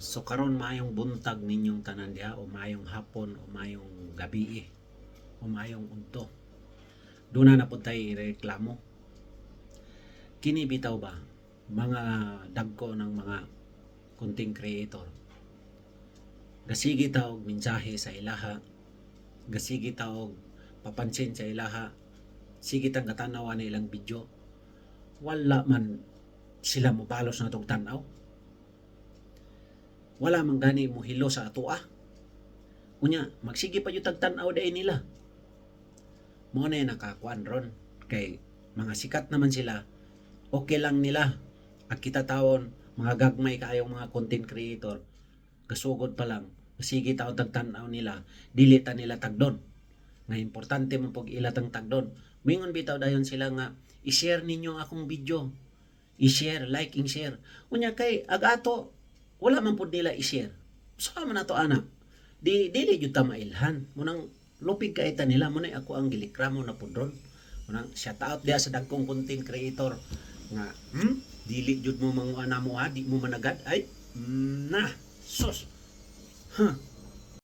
So karon mayong buntag ninyong tanan diha o mayong hapon o mayong gabi o mayong unto. Doon na napud tayo reklamo. Kini bitaw ba mga dagko ng mga content creator. Gasigi ta og mensahe sa ilaha. Gasigi ta og papansin sa ilaha. Sige tang katanawa na ilang video. Wala man sila mobalos na tong tanaw wala man gani mo hilo sa atoa. Unya, magsige pa yung tagtanaw day nila. Mo na yung nakakuan ron. Kay mga sikat naman sila, okay lang nila. At kita tawon, mga gagmay kayong mga content creator, kasugod pa lang, sige tao tagtanaw nila, dili ta nila tagdon. Nga importante man pag ila tang tagdon. Mingon bitaw dayon sila nga, i-share ninyo akong video. I-share, like, and share. Unya kay, agato, wala man pud nila i-share. Sa man nato ana. Di dili jud ta mailhan. Munang lupig ka ita nila mo ako ang gilikramo na pud ron. Munang shout out dia sa dagkong content creator nga hmm? dili jud mo manguana mo ha, di mo managad ay na sus. Huh.